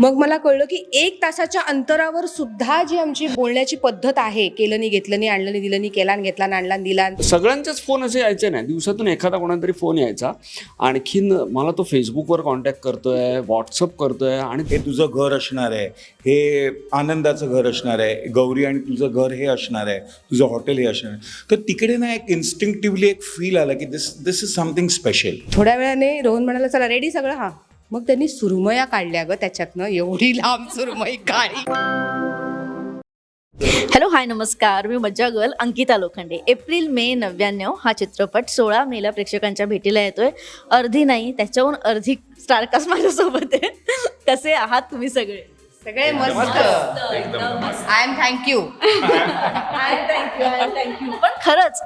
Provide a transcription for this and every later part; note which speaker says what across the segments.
Speaker 1: मग मला कळलं की एक तासाच्या अंतरावर सुद्धा जी आमची बोलण्याची पद्धत आहे केलं नाही घेतलं नाही आणलं नाही दिलं नाही केला आणि घेतला आणि आणला आणि दिला आणि
Speaker 2: सगळ्यांचेच फोन असे यायचे नाही. दिवसातून एखादा कोणाला तरी फोन यायचा. आणखीन मला तो फेसबुकवर कॉन्टॅक्ट करतोय व्हॉट्सअप करतोय आणि
Speaker 3: हे तुझं घर असणार आहे. हे आनंदाचं घर असणार आहे. गौरी आणि तुझं घर हे असणार आहे. तुझं हॉटेल हे असणार आहे. तर तिकडे ना एक इन्स्टिंक्टिव्हली एक फील आला की this this is something special
Speaker 1: थोड्या वेळाने रोहन म्हणाला चला रेडी सगळं? हा. मग त्यांनी सुरमया काढल्या ग त्याच्यातनं. एवढी लांब सुरमई काढी
Speaker 4: हॅलो हाय नमस्कार. मी Majja girl Ankita Lokhande. April May नव्याण्णव हा चित्रपट सोळा मेला प्रेक्षकांच्या भेटीला येतोय. अर्धी नाही त्याच्याहून अर्धी स्टारकास्ट माझ्यासोबत आहे. कसे आहात तुम्ही सगळे?
Speaker 1: सगळे मस्त. आय एम थँक्यू
Speaker 4: थँक्यू पण खरंच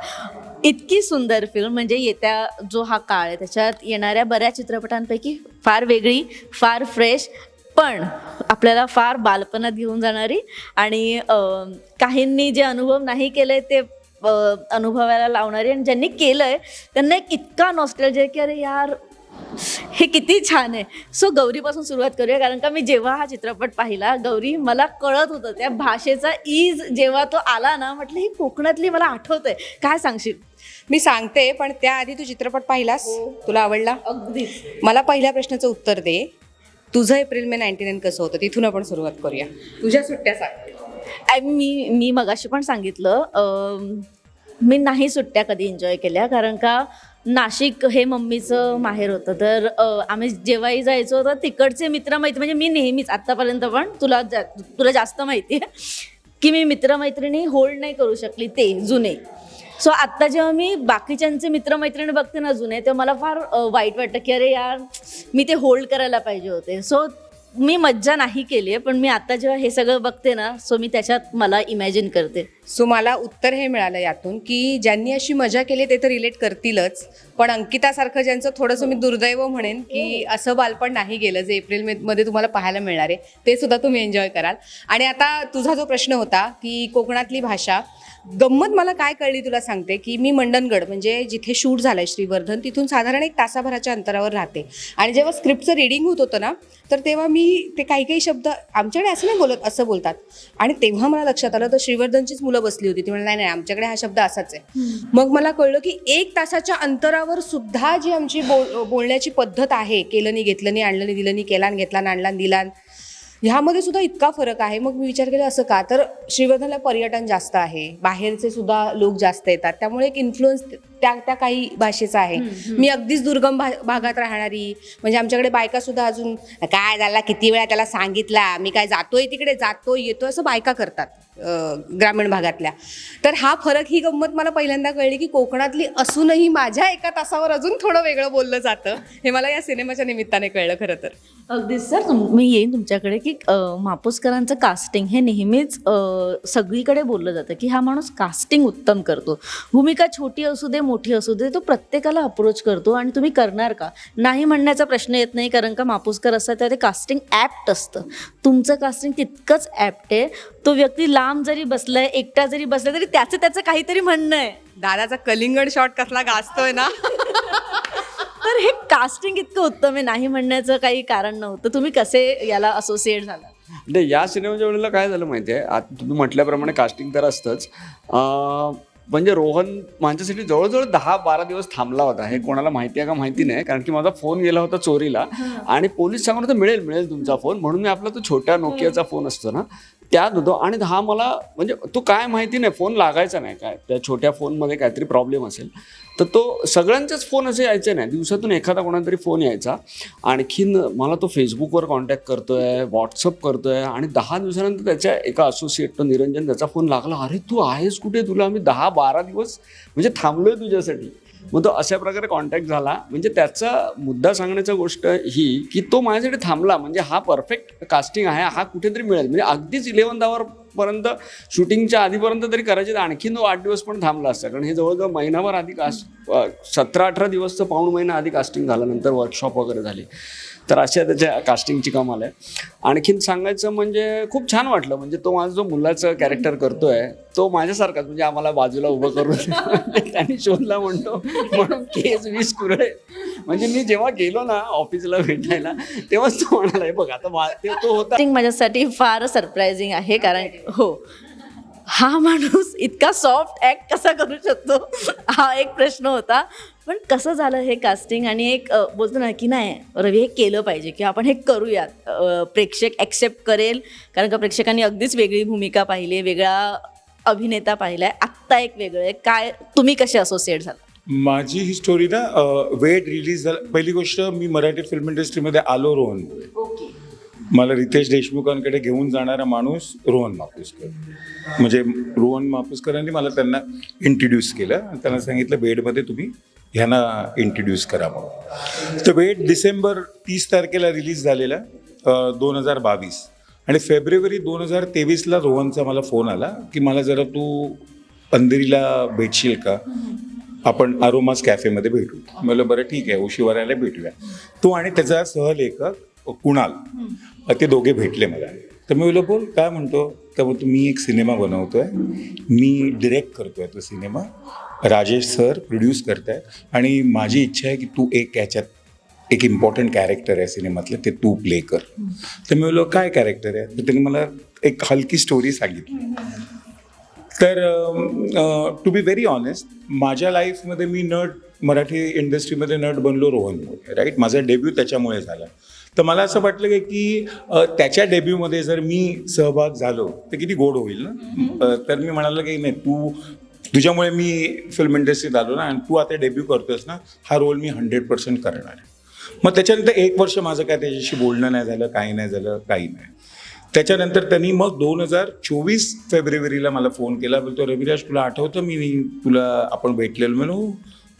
Speaker 4: इतकी सुंदर फिल्म म्हणजे येत्या जो हा काळ आहे त्याच्यात येणाऱ्या बऱ्याच चित्रपटांपैकी फार वेगळी फार फ्रेश पण आपल्याला फार बालपणात घेऊन जाणारी आणि काहींनी जे अनुभव नाही केले ते अनुभवायला लावणारी आणि ज्यांनी केलंय त्यांना एक इतका नॉस्टॅल्जिया की अरे यार हे किती छान आहे. सो गौरीपासून सुरुवात करूया कारण का मी जेव्हा हा चित्रपट पाहिला गौरी मला कळत होतं त्या भाषेचा ईज जेव्हा तो आला ना म्हटलं ही कोकणातली मला आठवतंय. काय सांगशील?
Speaker 1: मी सांगते पण त्याआधी तू चित्रपट पाहिलास? तुला आवडला?
Speaker 4: अगदीच.
Speaker 1: मला पहिल्या प्रश्नाचं उत्तर दे. तुझं एप्रिल मे नाईन्टी नाईन कसं होतं? तिथून आपण सुरुवात करूया. तुझ्या सुट्ट्या सांग.
Speaker 4: आय मी मी मगाशी पण सांगितलं मी नाही सुट्ट्या कधी एन्जॉय केल्या कारण का नाशिक हे मम्मीचं माहेर होतं. तर आम्ही जेव्हाही जायचो तर तिकडचे मित्रमैत्री म्हणजे मी नेहमीच आत्तापर्यंत पण तुला जा तुला जास्त माहिती आहे की मी मित्रमैत्रिणी होल्ड नाही करू शकली ते जुने. सो आत्ता जेव्हा मी बाकीच्यांचे मित्रमैत्रिणी बघते ना जुने तेव्हा मला फार वाईट वाटतं की अरे यार मी ते होल्ड करायला पाहिजे होते. सो मी मज्जा नाही केली आहे पण मी आता जेव्हा हे सगळं बघते ना सो मी त्याच्यात मला इमॅजिन करते.
Speaker 1: सो मला उत्तर हे मिळालं यातून की ज्यांनी अशी मजा केली ते तर रिलेट करतीलच पण अंकितासारखं ज्यांचं थोडंसं मी दुर्दैव म्हणेन की असं बालपण नाही गेलं जे एप्रिल मे मध्ये तुम्हाला पाहायला मिळणार आहे ते सुद्धा तुम्ही एन्जॉय कराल. आणि आता तुझा जो प्रश्न होता की कोकणातली भाषा गंमत मला काय कळली तुला सांगते की मी मंडणगड म्हणजे जिथे शूट झालंय श्रीवर्धन तिथून साधारण एक तासाभराच्या अंतरावर राहते. आणि जेव्हा स्क्रिप्टचं रिडिंग होत होतं ना तर तेव्हा मी ते काही काही शब्द आमच्याकडे असं नाही बोलत असं बोलतात. आणि तेव्हा मला लक्षात आलं तर श्रीवर्धनचीच मुलं बसली होती. ती म्हणाली नाही नाही आमच्याकडे हा शब्द असाच आहे. मग मला कळलं की एक तासाच्या अंतरावर सुद्धा जी आमची बोल बोलण्याची पद्धत आहे केलं नाही घेतलं नाही आणलं नाही दिलं नाही केला घेतला आणि आणला आणि दिला ह्यामध्ये सुद्धा इतका फरक आहे. मग मी विचार केला असं का? तर श्रीवर्धनला पर्यटन जास्त आहे. बाहेरचे सुद्धा लोक जास्त येतात. त्यामुळे एक इन्फ्लुएन्स त्या त्या काही भाषेचा आहे. मी अगदीच दुर्गम भा भागात राहणारी म्हणजे आमच्याकडे बायका सुद्धा अजून काय झाला? किती वेळा त्याला सांगितला? मी काय जातोय तिकडे? जातोय येतोय? असं बायका करतात. ग्रामीण भागातल्या. तर हा फरक ही गंमत मला पहिल्यांदा कळली की कोकणातली असूनही माझ्या एका तासावर अजून थोडं वेगळं बोललं जातं. हे मला या सिनेमाच्या निमित्ताने कळलं खरं तर.
Speaker 4: अगदीच सर मी येईन तुमच्याकडे की अ, मापूसकरांचं कास्टिंग हे नेहमीच सगळीकडे बोललं जातं की हा माणूस कास्टिंग उत्तम करतो. भूमिका छोटी असू दे मोठी असू दे तो प्रत्येकाला अप्रोच करतो आणि तुम्ही करणार का? नाही म्हणण्याचा प्रश्न येत नाही कारण का मापूसकर असतात तेव्हा ते कास्टिंग ॲप्ट असतं. तुमचं कास्टिंग तितकंच ॲप्ट आहे. तो व्यक्ती लांब जरी बसलाय एकटा जरी बसलाय तरी त्याचं त्याचं काहीतरी म्हणणं आहे.
Speaker 1: दादाचा कलिंगड शॉट कसला गाजतोय ना.
Speaker 4: तर हे कास्टिंग इतकं उत्तम आहे नाही म्हणण्याचं काही कारण नव्हतं. तुम्ही कसे याला असोसिएट झाला?
Speaker 2: म्हणजे या सिनेमाच्या वेळेला काय झालं माहिती आहे आता तुम्ही म्हटल्याप्रमाणे कास्टिंग तर असतंच. अं, म्हणजे रोहन माझ्यासाठी जवळजवळ दहा बारा दिवस थांबला होता. हे कोणाला माहिती आहे का माहिती नाही कारण की माझा फोन गेला होता चोरीला. आणि पोलीस सांगत होते मिळेल मिळेल तुमचा फोन. म्हणून मी आपला तो छोट्या नोकियाचा फोन असतो ना. त्यात होतो. आणि हा मला म्हणजे तो काय माहिती नाही फोन लागायचा नाही काय. त्या छोट्या फोनमध्ये काहीतरी प्रॉब्लेम असेल. तर तो सगळ्यांचेच फोन असे यायचे नाही. दिवसातून एखादा कोणाला तरी फोन यायचा. आणखीन मला तो फेसबुकवर कॉन्टॅक्ट करतो आहे व्हॉट्सअप करतो आहे आणि दहा दिवसानंतर त्याच्या एका असोसिएट तो निरंजन त्याचा फोन लागला. अरे तू आहेस कुठे? तुला आम्ही दहा बारा दिवस म्हणजे थांबलो आहे तुझ्यासाठी. मग तो अशा प्रकारे कॉन्टॅक्ट झाला. म्हणजे त्याचा मुद्दा सांगण्याचा गोष्ट ही की तो माझ्यासाठी थांबला. म्हणजे हा परफेक्ट कास्टिंग आहे हा कुठेतरी मिळेल. म्हणजे अगदीच इलेव्हन आवर पर्यंत शूटिंगच्या आधीपर्यंत तरी करायचे तर आणखीन तो आठ दिवस पण थांबला असता. कारण हे जवळजवळ महिनाभर आधी कास्ट सतरा अठरा दिवसचं पाऊण महिना आधी कास्टिंग झाल्यानंतर वर्कशॉप वगैरे झाली. तर अशा त्याच्या कास्टिंगची कमाल आहे आणखीन सांगायचं म्हणजे खूप छान वाटलं. म्हणजे तो माझा जो मुलाचं कॅरेक्टर करतोय तो माझ्यासारखाच. म्हणजे आम्हाला बाजूला उभं करून त्यांनी शोधला म्हणतो. म्हणून केस वीस कुरळे म्हणजे मी जेव्हा गेलो ना ऑफिसला भेटायला तेव्हाच तो म्हणाला "हे बघ आता ते- होता.
Speaker 4: माझ्यासाठी फार सरप्राइझिंग आहे कारण हो. हा माणूस इतका सॉफ्ट ऍक्ट कसा करू शकतो? हा एक प्रश्न होता. पण कसं झालं हे कास्टिंग आणि एक बोलतो ना की नाही रवी हे केलं पाहिजे की आपण हे करूयात. प्रेक्षक ॲक्सेप्ट करेल कारण का प्रेक्षकांनी अगदीच वेगळी भूमिका पाहिली आहे वेगळा अभिनेता पाहिला आहे आत्ता एक वेगळं आहे. काय तुम्ही कसे असोसिएट झाला
Speaker 3: माझी ही स्टोरी ना वेट रिलीज झाला. पहिली गोष्ट मी मराठी फिल्म इंडस्ट्रीमध्ये आलो रोहनमुळे मला रितेश देशमुखांकडे घेऊन जाणारा माणूस रोहन मापुसकर. म्हणजे रोहन मापुसकरांनी मला त्यांना इंट्रोड्यूस केलं. त्यांना सांगितलं बेडमध्ये तुम्ही ह्यांना इंट्रोड्यूस करावं. तर वेट डिसेंबर तीस तारखेला रिलीज झालेला दोन हजार बावीस. आणि फेब्रुवारी दोन हजार तेवीसला रोहनचा मला फोन आला की मला जरा तू अंधेरीला भेटशील का? आपण आरोमास कॅफेमध्ये भेटू. म्हणलं बरं ठीक आहे उशिवाराला भेटूया. तो आणि त्याचा सहलेखक कुणाल ते दोघे भेटले मला. तर मी बोललो बोल काय म्हणतो? तर मग मी एक सिनेमा बनवतोय. मी डिरेक्ट करतोय तो सिनेमा. राजेश सर प्रोड्यूस करताय. आणि माझी इच्छा आहे की तू एक याच्यात एक इम्पॉर्टंट कॅरेक्टर आहे सिनेमातलं ते तू प्ले कर. तर मी बोललो काय कॅरेक्टर आहे? तर त्यांनी मला एक हलकी स्टोरी सांगितली. तर टू बी व्हेरी ऑनेस्ट माझ्या लाईफमध्ये मी नट मराठी इंडस्ट्रीमध्ये नट बनलो रोहनमुळे राईट माझा डेब्यू त्याच्यामुळे झाला. तर मला असं वाटलं की- की त्याच्या डेब्यूमध्ये जर मी सहभाग झालो तर किती गोड होईल ना? तर मी म्हणालो की नाही तू तुझ्यामुळे मी फिल्म इंडस्ट्रीत आलो ना आणि तू आता डेब्यू करतोस ना हा रोल मी हंड्रेड पर्सेंट करणार आहे. मग त्याच्यानंतर एक वर्ष माझं काय त्याच्याशी बोलणं नाही झालं काही नाही झालं काही नाही. त्याच्यानंतर त्यांनी मग दोन हजार चोवीस फेब्रुवारीला मला फोन केला. बोलतो रविराज तुला आठवतं मी तुला आपण भेटलेलो म्हणून? "हो,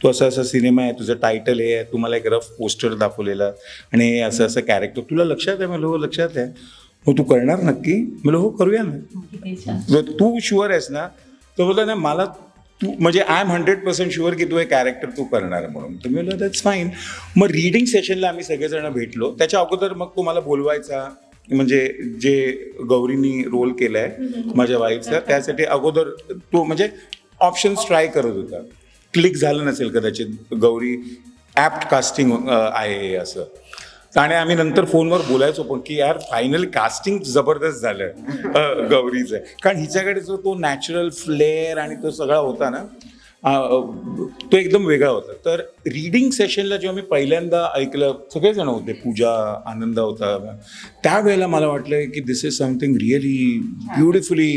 Speaker 3: तू असं असं सिनेमा आहे तुझं टायटल हे आहे तुम्हाला एक रफ पोस्टर दाखवलेलं आणि हे असं असं कॅरेक्टर तुला लक्षात आहे? म्हणलं हो लक्षात आहे. मग तू करणार नक्की? म्हणलं हो करूया ना. जर तू शुअर आहेस ना तर बोलला नाही मला तू म्हणजे I am hundred percent sure की तू हे कॅरेक्टर तू करणार आहे म्हणून. तर मी म्हणलं दॅट्स फाईन मग रीडिंग सेशनला आम्ही सगळेजण भेटलो. त्याच्या अगोदर मग तो मला बोलवायचा म्हणजे जे गौरीनी रोल केला आहे माझ्या वाईफचा त्यासाठी अगोदर तो म्हणजे ऑप्शन्स ट्राय करत होता. क्लिक झालं नसेल कदाचित गौरी ॲप्ट कास्टिंग आहे असं. आणि आम्ही नंतर फोनवर बोलायचो पण की यार फायनल कास्टिंग जबरदस्त झालं. गौरीचं. कारण हिच्याकडे जो तो नॅचरल फ्लेअर आणि तो सगळा होता ना तो एकदम वेगळा होता. तर रीडिंग सेशनला जेव्हा मी पहिल्यांदा ऐकलं सगळेजण होते पूजा आनंद होता. त्यावेळेला मला वाटलं की this is something really beautifully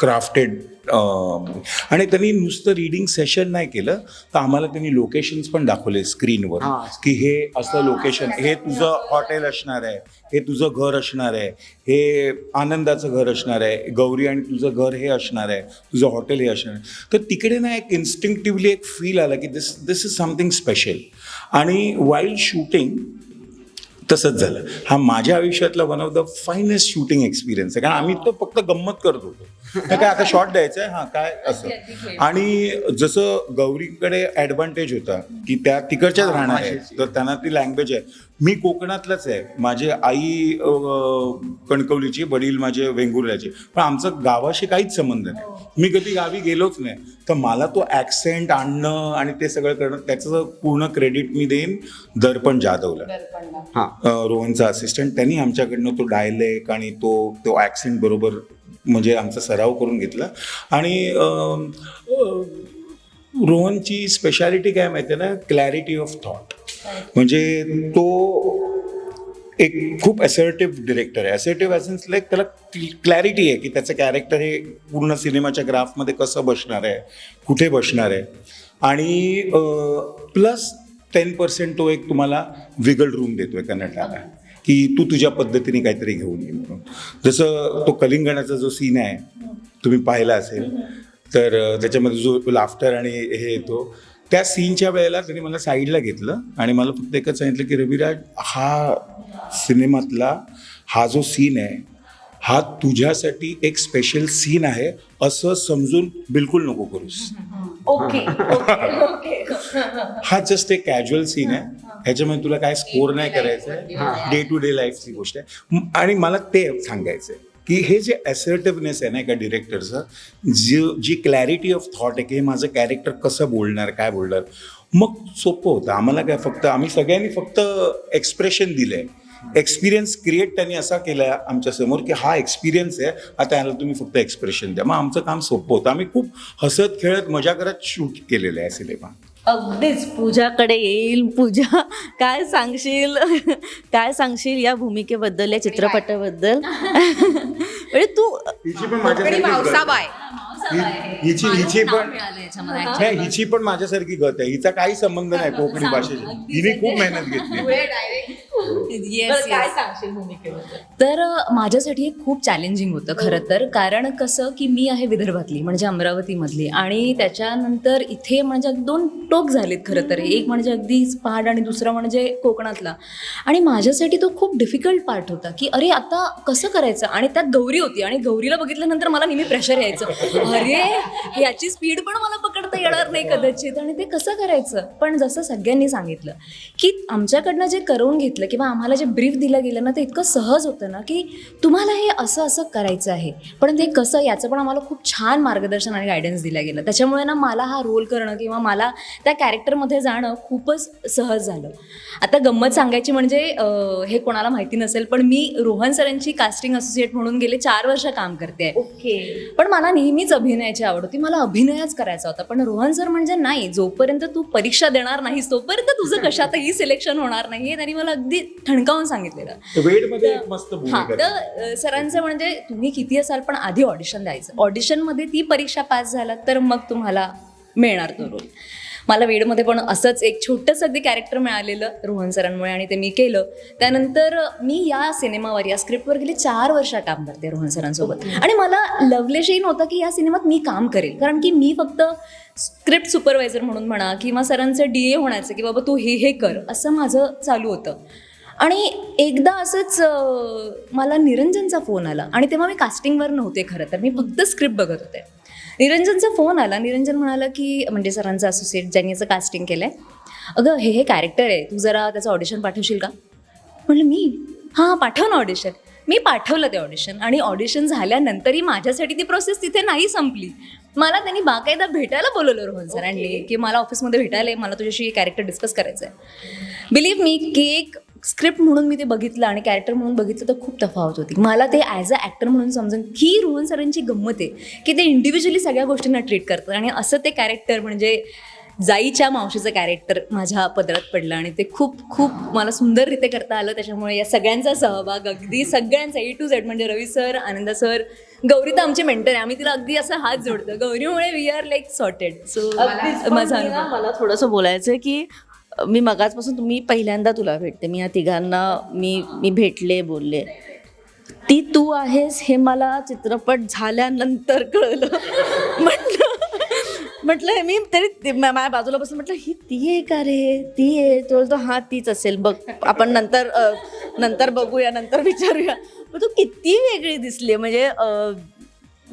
Speaker 3: crafted आणि त्यांनी नुसतं रीडिंग सेशन नाही केलं तर आम्हाला त्यांनी लोकेशन्स पण दाखवले स्क्रीनवर की हे असं लोकेशन हे तुझं हॉटेल असणार आहे हे तुझं घर असणार आहे हे आनंदाचं घर असणार आहे गौरी आणि तुझं घर हे असणार आहे तुझं हॉटेल हे असणार आहे. तर तिकडे ना एक इन्स्टिंक्टिव्हली एक फील आला की this this is something special आणि वाईल्ड शूटिंग तसंच झालं. हा माझ्या आयुष्यातला one of the finest shooting experience आहे. कारण आम्ही तो फक्त गंमत करत होतो. तर काय आता शॉट द्यायचा आहे हां काय असं. आणि जसं गौरीकडे ॲडव्हान्टेज होता की त्या तिकडच्याच राहणार आहे तर त्यांना ती लँग्वेज आहे. मी कोकणातलंच आहे. माझी आई कणकवलीची वडील माझे वेंगुर्ल्याचे. पण आमचं गावाशी काहीच संबंध नाही. मी कधी गावी गेलोच नाही. तर मला तो ॲक्सेंट आणणं आणि ते सगळं करणं त्याचं पूर्ण क्रेडिट मी देईन दर्पण जाधवला.
Speaker 2: हां.
Speaker 3: रोहनचा असिस्टंट त्यांनी आमच्याकडनं तो डायलेक्ट आणि तो तो ॲक्सेंट बरोबर म्हणजे आमचा सराव करून घेतला. आणि रोहनची स्पेशालिटी काय माहिती आहे ना? क्लॅरिटी ऑफ थॉट म्हणजे तो एक खूप असर्टिव्ह डिरेक्टर आहे. असर्टिव्ह ॲसेन्स लाईक त्याला क्लॅरिटी आहे की त्याचं कॅरेक्टर हे पूर्ण सिनेमाच्या ग्राफमध्ये कसं बसणार आहे कुठे बसणार आहे. आणि प्लस टेन पर्सेंट तो एक तुम्हाला विगल रूम देतोय कन्नडाला. की तू तुझ्या पद्धतीने काहीतरी घेऊन ये म्हणून. जसं तो कलिंगणाचा जो सीन आहे तुम्ही पाहिला असेल तर त्याच्यामध्ये जो लाफ्टर आणि हे येतो त्या सीनच्या वेळेला त्यांनी मला साईडला घेतलं आणि मला फक्त एकच सांगितलं की रविराज हा सिनेमातला हा जो सीन आहे हा तुझ्यासाठी एक स्पेशल सीन आहे असं समजून बिलकुल नको करूस.
Speaker 4: Okay okay okay.
Speaker 3: हा जस्ट एक कॅज्युअल सीन आहे. ह्याच्यामध्ये तुला काय स्कोर नाही करायचं आहे डे टू डे लाईफची गोष्ट आहे. आणि मला ते सांगायचं आहे की हे जे असर्टिव्हनेस आहे ना एका डिरेक्टरचं जी जी क्लॅरिटी ऑफ थॉट आहे की हे माझं कॅरेक्टर कसं बोलणार काय बोलणार मग सोपं होतं. आम्हाला काय फक्त आम्ही सगळ्यांनी फक्त एक्सप्रेशन दिलंय. एक्सपिरियन्स क्रिएट त्यांनी असा केला आमच्यासमोर की हा एक्सपिरियन्स आहे आता याला तुम्ही फक्त एक्सप्रेशन द्या. मग आमचं काम सोपं होतं. आम्ही खूप हसत खेळत मजा करत शूट केलेलं आहे सिनेमा.
Speaker 4: अगदीच. पूजाकडे येईल. पूजा काय सांगशील? काय सांगशील या भूमिकेबद्दल या चित्रपटाबद्दल? म्हणजे तू
Speaker 3: हिची पण हिची हिची पण नाही हिची पण माझ्यासारखी गत आहे. हिचा काही संबंध नाही कोकणी भाषेशी. हिने खूप मेहनत घेतली.
Speaker 4: बरं, काय सांगशील भूमिकेबद्दल?
Speaker 5: तर माझ्यासाठी हे खूप चॅलेंजिंग होतं खरं तर. कारण कसं की मी आहे विदर्भातली म्हणजे अमरावतीमधली. आणि त्याच्यानंतर इथे म्हणजे दोन टोक झालेत खरं तर. एक म्हणजे अगदी पहाड आणि दुसरं म्हणजे कोकणातला. आणि माझ्यासाठी तो खूप डिफिकल्ट पार्ट होता की अरे आता कसं करायचं? आणि त्यात गौरी होती आणि गौरीला बघितल्यानंतर मला नेहमी प्रेशर यायचं. अरे याची स्पीड पण मला पकडता येणार नाही कदाचित. आणि ते कसं करायचं? पण जसं सगळ्यांनी सांगितलं की आमच्याकडनं जे करून घेतलं किंवा आम्हाला जे ब्रीफ दिलं गेलं ना ते इतकं सहज होतं ना की तुम्हाला हे असं असं करायचं आहे. पण ते कसं याचं पण आम्हाला खूप छान मार्गदर्शन आणि गायडन्स दिलं गेलं. त्याच्यामुळे ना मला हा रोल करणं किंवा मला त्या कॅरेक्टरमध्ये जाणं खूपच सहज झालं. आता गंमत सांगायची म्हणजे हे कोणाला माहिती नसेल पण मी रोहन सरांची कास्टिंग असोसिएट म्हणून गेले चार वर्ष काम करते.
Speaker 4: ओके.
Speaker 5: पण मला नेहमीच अभिनयाची आवड होती. मला अभिनयच करायचा होता. पण रोहन सर म्हणजे नाही. जोपर्यंत तू परीक्षा देणार नाहीस तोपर्यंत तुझं कशातही सिलेक्शन होणार नाही त्यांनी मला अगदी ठणकावून सांगितलेलं.
Speaker 3: वेडमध्ये एक मस्त
Speaker 5: हा
Speaker 3: भूमिका
Speaker 5: तर सरांचं म्हणजे तुम्ही किती असाल पण आधी ऑडिशन द्यायचं. ऑडिशनमध्ये ती परीक्षा पास झाला तर मग तुम्हाला मिळणार तो रोल मला वेडमध्ये पण असंच एक छोटंसं अगदी कॅरेक्टर मिळालेलं रोहन सरांमुळे आणि ते मी केलं. त्यानंतर मी या सिनेमावर या स्क्रिप्टवर गेले चार वर्ष काम करते रोहन सरांसोबत. आणि मला लवलेशही नव्हतं की या सिनेमात मी काम करेल. कारण की मी फक्त स्क्रिप्ट सुपरवायझर म्हणून म्हणा किंवा सरांचं डी ए होण्याचं की बाबा तू हे हे कर असं माझं चालू होतं. आणि एकदा असंच मला निरंजनचा फोन आला. आणि तेव्हा मी कास्टिंगवर नव्हते खरं तर. मी फक्त स्क्रिप्ट बघत होते. निरंजनचा फोन आला. निरंजन म्हणाला की म्हणजे सरांचा असोसिएट ज्यांनी याचं कास्टिंग केलं आहे अगं हे हे कॅरेक्टर आहे. तू जरा त्याचं ऑडिशन पाठवशील का? म्हटलं मी? हां पाठव ना ऑडिशन मी पाठवलं ते ऑडिशन आणि ऑडिशन झाल्यानंतरही माझ्यासाठी ती प्रोसेस तिथे नाही संपली. मला त्यांनी बाकायदा भेटायला बोलवलं रोहन सरांनी की मला ऑफिसमध्ये भेटायला ये, मला तुझ्याशी कॅरेक्टर डिस्कस करायचं आहे बिलीव्ह मी की एक स्क्रिप्ट म्हणून मी ते बघितलं आणि कॅरेक्टर म्हणून बघितलं तर खूप तफावत होती. मला ते ॲज अ ॲक्टर म्हणून समजून ही रोहन सरांची गंमत आहे की ते इंडिव्हिज्युअली सगळ्या गोष्टींना ट्रीट करतात आणि असं ते कॅरेक्टर म्हणजे जाईच्या मावशीचं कॅरेक्टर माझ्या पदरात पडलं आणि ते खूप खूप मला सुंदररीत्या करता आलं. त्याच्यामुळे या सगळ्यांचा सहभाग अगदी सगळ्यांचा ए टू झेड म्हणजे रवी सर आनंद सर गौरी तर आमचे मेंटर आहे. आम्ही तिला अगदी असं हात जोडतो. गौरीमुळे we are like sorted so. माझा
Speaker 4: मला थोडंसं बोलायचं की मी मगाचपासून तुम्ही पहिल्यांदा तुला भेटते. मी या तिघांना मी मी भेटले बोलले. ती तू आहेस हे मला चित्रपट झाल्यानंतर कळलं. म्हटलं म्हटलं हे मी तरी ते माझ्या बाजूला बसून म्हटलं ही ती आहे का रे? ती आहे? तो बोलतो हा तीच असेल. बघ आपण नंतर नंतर बघूया नंतर विचारूया. तू किती वेगळी दिसली म्हणजे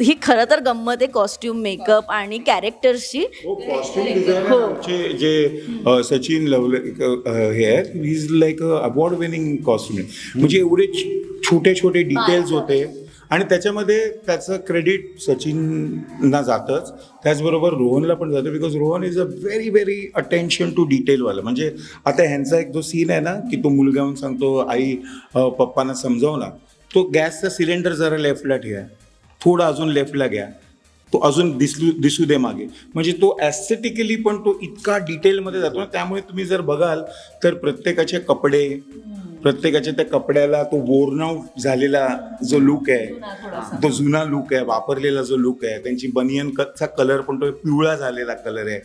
Speaker 4: ही खरं तर गंमत आहे कॉस्ट्युम मेकअप आणि कॅरेक्टर्सची
Speaker 3: कॉस्ट्युम डिझायनर आमचे जे अ, सचिन लवले अ, हे आहेत he is like a award winning costume म्हणजे एवढे छोटे छोटे डिटेल्स होते. आणि त्याच्यामध्ये त्याचं क्रेडिट सचिनना जातंच. त्याचबरोबर रोहनला पण जातं because Rohan is a very very attention to डिटेलवाला म्हणजे आता ह्यांचा एक जो सीन आहे ना की तो मुलगा येऊन सांगतो आई अ, पप्पांना समजाव ना तो गॅसचा सिलेंडर जरा लेफ्टला ठेवा. थोडा अजून लेफ्टला घ्या. तो अजून दिसू दिसू दे मागे. म्हणजे तो ॲस्थेटिकली पण तो इतका डिटेलमध्ये जातो ना त्यामुळे तुम्ही जर बघाल तर प्रत्येकाचे कपडे प्रत्येकाच्या त्या कपड्याला तो बोर्नआउट झालेला जो लुक आहे तो जुना लुक आहे वापरलेला जो लुक आहे त्यांची बनियन कटचा कलर पण तो पिवळा झालेला कलर आहे.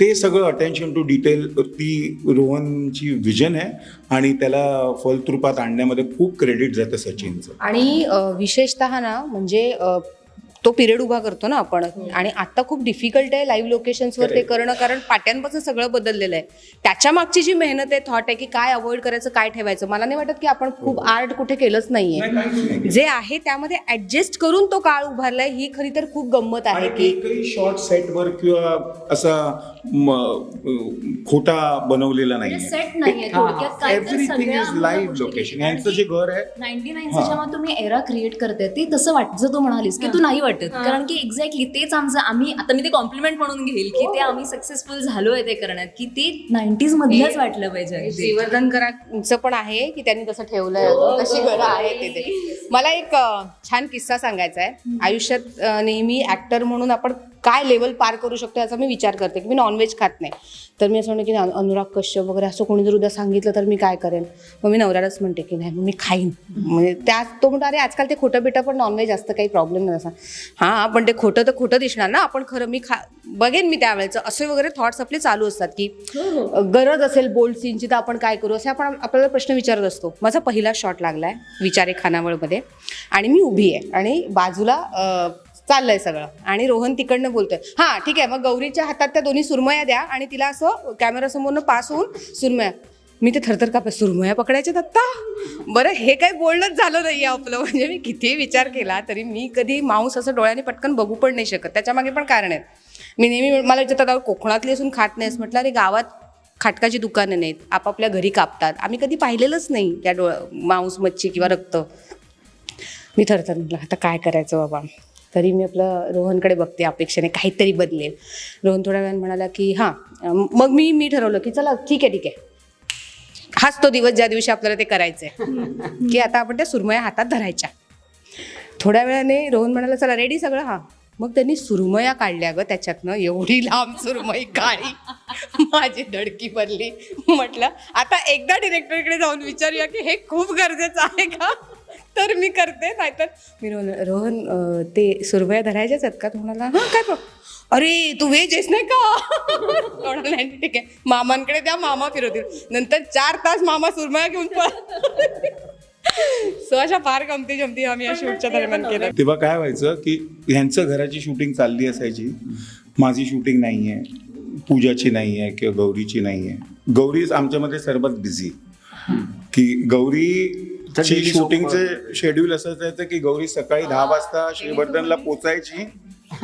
Speaker 3: ते सगळं अटेन्शन टू डिटेल ती रोहनची विजन आहे आणि त्याला फलत्रुपात आणण्यामध्ये खूप क्रेडिट जातं सचिनचं.
Speaker 1: आणि विशेषतः ना म्हणजे तो पिरियड उभा करतो ना आपण. आणि आता खूप डिफिकल्ट आहे लाईव्ह लोकेशन्सवर ते करणं कारण पाट्यांपासून सगळं बदललेलं आहे. त्याच्या मागची जी मेहनत आहे थॉट आहे की काय अवॉइड करायचं काय ठेवायचं मला नाही वाटत की आपण खूप आर्ट कुठे केलंच नाहीये. जे आहे त्यामध्ये ऍडजस्ट करून तो काळ उभारलाय ही खरी तर खूप गंमत आहे की
Speaker 3: शॉर्ट सेटवर किंवा असा खोटा बनवलेला एव्हरीथिंग इज
Speaker 5: अंगाला
Speaker 3: लाईव्ह लोकेशन. यांचं जे घर आहे
Speaker 5: नाईन्टी नाईनचं जेव्हा तुम्ही एरा क्रिएट करते ते तसं वाटत जर तू म्हणालीस की तू नाही वाटत. कारण की एक्झॅक्टली तेच आमचं आम्ही आता मी ते कॉम्प्लिमेंट म्हणून घेईल की ते आम्ही सक्सेसफुल झालोय ते करण्यात की ते नाईन्टीज मधलंच वाटलं पाहिजे अगदी.
Speaker 1: श्रीवर्धनकरांचं पण आहे की त्यांनी तसं ठेवलंय. अजून. तशी घरं आहेत तिथे. मला एक छान किस्सा सांगायचा आहे आयुष्यात नेहमी ऍक्टर म्हणून आपण काय लेवल पार करू शकतो याचा मी विचार करते की मी नॉनव्हेज खात नाही. तर मी असं म्हणते की अनु- अनुराग कश्यप वगैरे असं कोणी जर उद्या सांगितलं तर मी काय करेन? मग मी नवऱ्यालाच म्हणते की नाही मी खाईन. म्हणजे त्या तो म्हणतो अरे आजकाल ते खोटं बिटं पण नॉनव्हेज असतं काही प्रॉब्लेम नाही असा हां पण ते खोटं तर खोटं दिसणार ना आपण खरं मी खा बघेन मी त्यावेळेचं. असे वगैरे थॉट्स आपले चालू असतात की गरज असेल बोल्ड सीनची तर आपण काय करू? असे आपण आपल्याला प्रश्न विचारत असतो. माझा पहिला शॉट लागलाय विचारे खानावळमध्ये. आणि मी उभी आहे. आणि बाजूला चाललंय सगळं. आणि रोहन तिकडनं बोलतोय. हां ठीक आहे मग गौरीच्या हातात त्या दोन्ही सुरमया द्या आणि तिला असं कॅमेरासमोरनं पास होऊन सुरमया. मी ते थरथर कापे सुरमया पकडायच्या दत्ता बरं हे काही बोलणंच झालं नाही आपलं. म्हणजे मी कितीही विचार केला तरी मी कधी मांस असं डोळ्याने पटकन बघू पण नाही शकत. त्याच्यामागे पण कारण आहेत. मी नेहमी मला विचारतात कोकणातली असून खात नाहीस. म्हटलं अरे गावात खाटकाची दुकानं नाहीत. आपापल्या घरी कापतात. आम्ही कधी पाहिलेलंच नाही त्या डोळ मांस मच्छी किंवा रक्त. मी थरथर म्हटलं आता काय करायचं बाबा? तरी मी आपलं रोहनकडे बघते अपेक्षेने काहीतरी बदलेल. रोहन थोड्या वेळाने म्हणाला की हां मग मी मी ठरवलं की चला ठीक आहे ठीक आहे. हाच तो दिवस ज्या दिवशी आपल्याला ते करायचंय. की आता आपण त्या सुरमया हातात धरायच्या. थोड्या वेळाने रोहन म्हणाला चला रेडी सगळं हां. मग त्यांनी सुरमया काढल्या ग त्याच्यातनं एवढी लांब सुरमई काळी माझी धडकी भरली. म्हटलं आता एकदा डिरेक्टरकडे जाऊन विचारूया की हे खूप गरजेचं आहे का? तर मी करते नाहीतर मी रोहन रोहन ते सुरमया धरायच्याच आहेत का तो म्हणाला हां काय बघ अरे तू व्हेज आहेस नाही का? "नाही, ठीक आहे. मामांकडे द्या मामा फिरवतील. नंतर चार तास मामा सुरमया घेऊन पळ सो अशा फार गमती जमती आम्ही या शूटच्या दरम्यान केल्या.
Speaker 3: तेव्हा काय व्हायचं की ह्यांचं घराची शूटिंग चालली असायची. माझी शूटिंग नाही आहे पूजाची नाही आहे किंवा गौरीची नाही आहे गौरीच आमच्यामध्ये सर्वात बिझी की गौरी शूटिंगचे शेड्यूल असं असायचं की गौरी सकाळी दहा वाजता श्रीवर्धनला पोचायची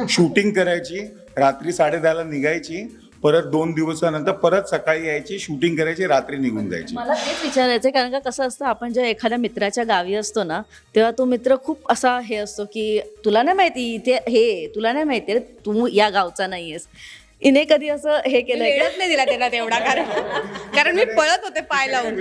Speaker 3: शूटिंग करायची रात्री साडे दहाला निघायची परत दोन दिवसानंतर परत सकाळी यायची शूटिंग करायची रात्री निघून जायची.
Speaker 4: मला तेच विचारायचं आहे, कारण का कसं असतं आपण जेव्हा एखाद्या मित्राच्या गावी असतो ना तेव्हा तो मित्र खूप असा हे असतो की तुला नाही माहिती इथे हे तुला नाही माहिती तू या गावचा नाहीयेस. इने कधी असं हे केलंय का?
Speaker 1: वेळच नाही दिला त्यांना तेवढा कारण कारण मी पळत होते पाय लावून.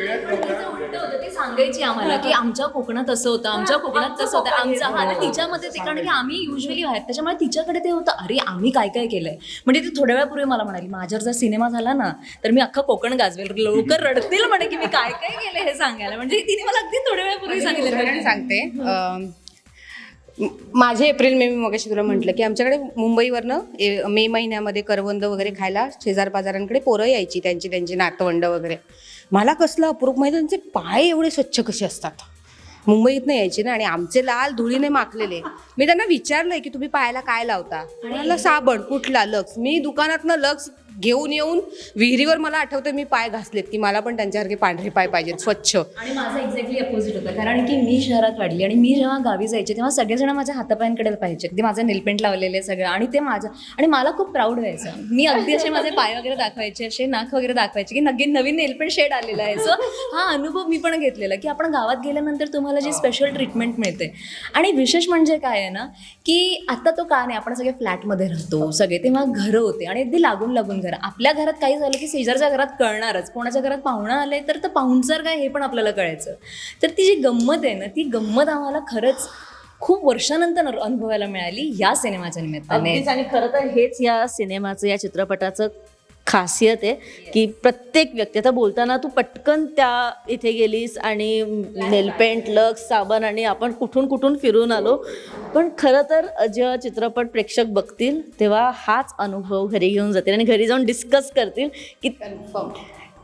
Speaker 5: ती सांगायची आम्हाला की आमच्या कोकणात असं होतं आमच्या कोकणात तसं होतं. आमचं हा ना तिच्यामध्ये ते कारण की आम्ही युजली आहेत त्याच्यामुळे तिच्याकडे ते होतं. अरे आम्ही काय काय केलंय? म्हणजे ती थोड्या वेळापूर्वी मला म्हणाली माझ्यावर जर सिनेमा झाला ना तर मी अख्खा कोकण गाजवेल. लोक रडतील म्हणे की मी काय काय केलं हे सांगायला. म्हणजे तिने मला अगदी थोड्या वेळापूर्वी
Speaker 1: उदाहरण
Speaker 5: सांगितलं.
Speaker 1: सांगते माझे एप्रिल मे मी मगाशी तुला म्हटलं की आमच्याकडे मुंबईवरनं मे महिन्यामध्ये करवंद वगैरे खायला शेजार पाजारांकडे पोरं यायची त्यांची त्यांची नातवंड वगैरे. मला कसलं अप्रूप माहिती त्यांचे पाय एवढे स्वच्छ कसे असतात? मुंबईतनं यायची ना आणि आमचे लाल धुळीने माखलेले. मी त्यांना विचारलंय की तुम्ही पायाला काय लावता? म्हणाला साबण कुठला? लक्स. मी दुकानातनं लक्स घेऊन येऊन विहिरीवर मला आठवतं मी पाय घासलेत की मला पण त्यांच्यासारखे पांढरे पाय पाहिजेत स्वच्छ.
Speaker 5: आणि माझं एक्झॅक्टली अपोजिट होतं. कारण की मी शहरात वाढली आणि मी जेव्हा गावी जायचे तेव्हा सगळेजण माझ्या हातापायांकडे पाहिजे ते माझं नेलपेंट लावलेले सगळं आणि ते माझं आणि मला खूप प्राऊड व्हायचं. मी अगदी असे माझे पाय वगैरे दाखवायचे असे नाक वगैरे दाखवायचे की नगीन नवीन नेलपेंट शेड आलेला आहे. सो हा अनुभव मी पण घेतलेला की आपण गावात गेल्यानंतर तुम्हाला जी स्पेशल ट्रीटमेंट मिळते. आणि विशेष म्हणजे काय आहे ना की आता तो का नाही आपण सगळे फ्लॅटमध्ये राहतो सगळे तेव्हा घरं होते आणि अगदी लागून लागून घर. आपल्या घरात काही झालं की शेजारच्या घरात कळणारच. कोणाच्या घरात पाहुणं आले तर तर पाहुणचार काय हे पण आपल्याला कळायचं. तर ती जी गंमत आहे ना ती गंमत आम्हाला खरंच खूप वर्षानंतर अनुभवायला मिळाली या सिनेमाच्या निमित्ताने.
Speaker 4: आणि खरं तर हेच या सिनेमाचं या चित्रपटाचं खासियत आहे की प्रत्येक व्यक्ती आता बोलताना तू पटकन त्या इथे गेलीस आणि नेलपेंट लक्स साबण आणि आपण कुठून कुठून फिरून आलो. पण खरं तर जेव्हा चित्रपट प्रेक्षक बघतील तेव्हा हाच अनुभव घरी घेऊन जातील आणि घरी जाऊन डिस्कस करतील की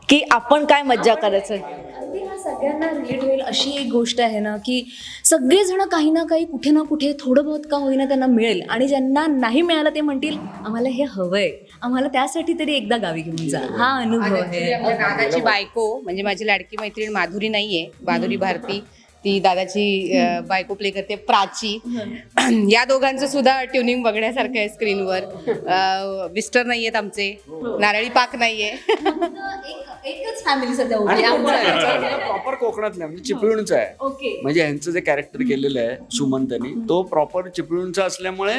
Speaker 4: की आपण काय मज्जा करायचं
Speaker 5: अगदी हा सगळ्यांना रिलेट होईल अशी एक गोष्ट आहे ना की सगळेजण काही ना काही कुठे ना कुठे थोडं बहुत का होईना त्यांना मिळेल आणि ज्यांना नाही मिळालं ते म्हणतील आम्हाला हे हवंय. आम्हाला त्यासाठी तरी एकदा गावी घेऊन जा. हा अनुभव आहे.
Speaker 1: दादाची बायको म्हणजे माझी लाडकी मैत्रीण माधुरी नाहीये माधुरी भारती. ती दादाची बायको प्ले करते प्राची. या दोघांचं सुद्धा ट्युनिंग बघण्यासारखं आहे स्क्रीनवर मिस्टर नाहीयेत आमचे. नारळी पाक नाहीये.
Speaker 5: एकच फॅमिली सध्या.
Speaker 2: प्रॉपर कोकणातलं आहे, म्हणजे चिपळूणचं आहे.
Speaker 5: ओके.
Speaker 2: म्हणजे यांचं जे कॅरेक्टर केलेलं आहे सुमंतनी तो प्रॉपर चिपळूणचा असल्यामुळे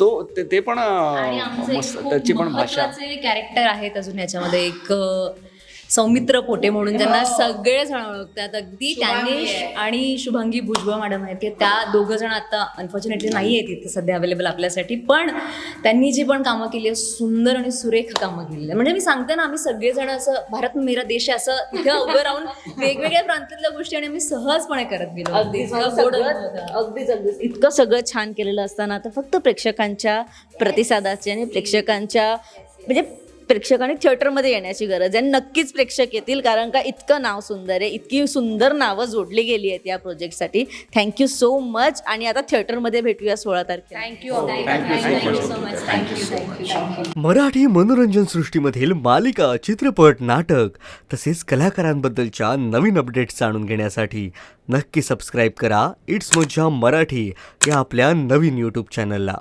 Speaker 2: तो ते- पण मस्त त्याची पण भाषा.
Speaker 5: कॅरेक्टर आहेत अजून याच्यामध्ये. एक सौमित्र पोटे म्हणून ज्यांना सगळे जण ओळखतात. अगदी त्यांनी आणि शुभांगी भुजबळ मॅडम आहेत त्या दोघं जण आता अनफॉर्च्युनेटली नाही आहेत इथे सध्या अवेलेबल आपल्यासाठी. पण त्यांनी जी पण कामं केली आहेत सुंदर आणि सुरेख कामं केलेली आहेत. म्हणजे मी सांगते ना आम्ही सगळेजण असं भारत मेरा देश आहे असं इथे उभं राहून वेगवेगळ्या प्रांतातल्या गोष्टी आणि आम्ही सहजपणे करत गेलो.
Speaker 4: अगदीच अगदीच. इतकं सगळं छान केलेलं असताना आता फक्त प्रेक्षकांच्या प्रतिसादाची आणि प्रेक्षकांच्या म्हणजे प्रेक्षकांनी थिएटरमध्ये येण्याची गरज आहे. आणि नक्कीच प्रेक्षक येतील कारण का इतकं नाव सुंदर आहे इतकी सुंदर नावं जोडली गेली आहेत या प्रोजेक्टसाठी. थँक्यू सो मच आणि आता थिएटरमध्ये भेटूया सोळा तारखेला.
Speaker 1: थँक्यू.
Speaker 6: मराठी मनोरंजन सृष्टीमधील मालिका चित्रपट नाटक तसेच कलाकारांबद्दलच्या नवीन अपडेट्स जाणून घेण्यासाठी नक्की सबस्क्राईब करा. इट्स मज्जा मराठी या आपल्या नवीन यूट्यूब चॅनलला